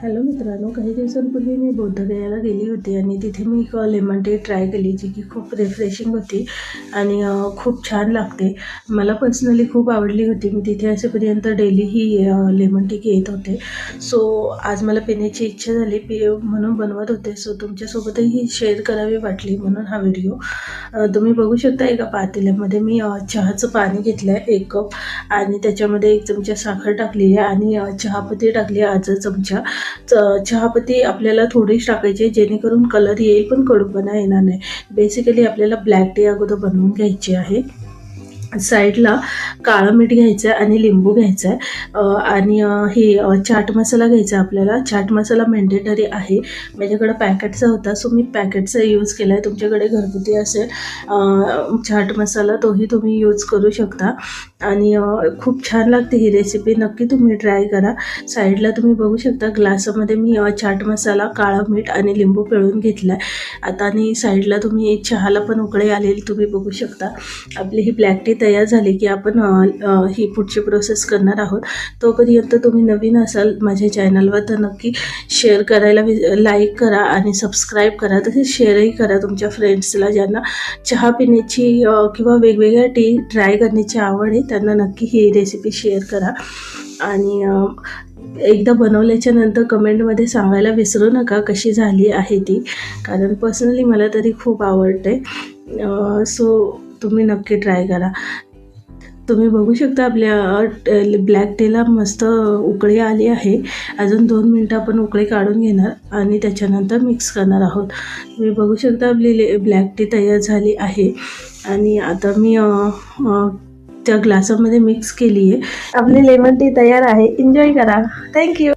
Hello मित्रांनो काही दिवसांपूर्वी मी बौद्धगयाला गेली होती आणि तिथे मी एक लेमन टी ट्राय केली जी की खूप रिफ्रेशिंग होती आणि खूप छान लागते. मला पर्सनली खूप आवडली होती. मी तिथे असेपर्यंत डेली ही लेमन टी घेत होते. सो आज मला पिण्याची इच्छा झाली. पि म्हणून बनवत होते. सो तुमच्यासोबतही ही शेअर करावी वाटली म्हणून हा व्हिडिओ तुम्ही बघू शकता एका पातेल्यामध्ये मी चहाचं पाणी घेतलं आहे एक कप. आणि त्याच्यामध्ये एक चमचा साखर टाकली आहे आणि चहापत्ती टाकली आहे अर्धा चमचा. चहापत्ती आपल्याला थोडीच टाकायची आहे जेणेकरून कलर येईल पण कडूपणा येणार नाही. बेसिकली आपल्याला ब्लॅक टी अगोदर बनवून घ्यायची आहे. साईडला काळं मीठ घ्यायचं आहे आणि लिंबू घ्यायचं आहे आणि हे चाट मसाला घ्यायचा आहे आपल्याला. चाट मसाला मेंडेटरी आहे. माझ्याकडं पॅकेटचा होता सो मी पॅकेटचा यूज केला आहे तुमच्याकडे घरगुती असेल चाट मसाला तोही तुम्ही यूज करू शकता. आणि खूप छान लागते ही रेसिपी नक्की तुम्ही ट्राय करा. साईडला तुम्ही बघू शकता ग्लासामध्ये मी चाट मसाला काळा मीठ आणि लिंबू पिळून घेतला आहे आता आणि साईडला तुम्ही चहाला पण उकळे आलेली तुम्ही बघू शकता. आपली ही ब्लॅक टी तयार झाली की आपण ही पुढची प्रोसेस करणार आहोत. तोपर्यंत तुम्ही नवीन असाल माझ्या चॅनलवर तर नक्की शेअर करायला लाईक करा आणि सबस्क्राईब करा. तसेच शेअरही करा तुमच्या फ्रेंड्सला ज्यांना चहा पिण्याची किंवा वेगवेगळ्या टी ट्राय करण्याची आवड आहे त्यांना नक्की ही रेसिपी शेअर करा. आणि एकदा बनवल्याच्या नंतर कमेंटमध्ये सांगायला विसरू नका कशी झाली आहे ती. कारण पर्सनली मला तरी खूप आवडते. सो तुम्ही नक्की ट्राय करा. तुम्ही बघू शकता आपल्या ब्लॅक टेला मस्त उकळी आली आहे. अजून दोन मिनटं आपण उकळी काढून घेणार आणि त्याच्यानंतर मिक्स करणार आहोत. तुम्ही बघू शकता आपली ले ब्लॅक टी तयार झाली आहे. आणि आता मी अ, ग्लासामध्ये मिक्स केली आहे आपली लेमन टी तयार आहे. एन्जॉय करा. थँक्यू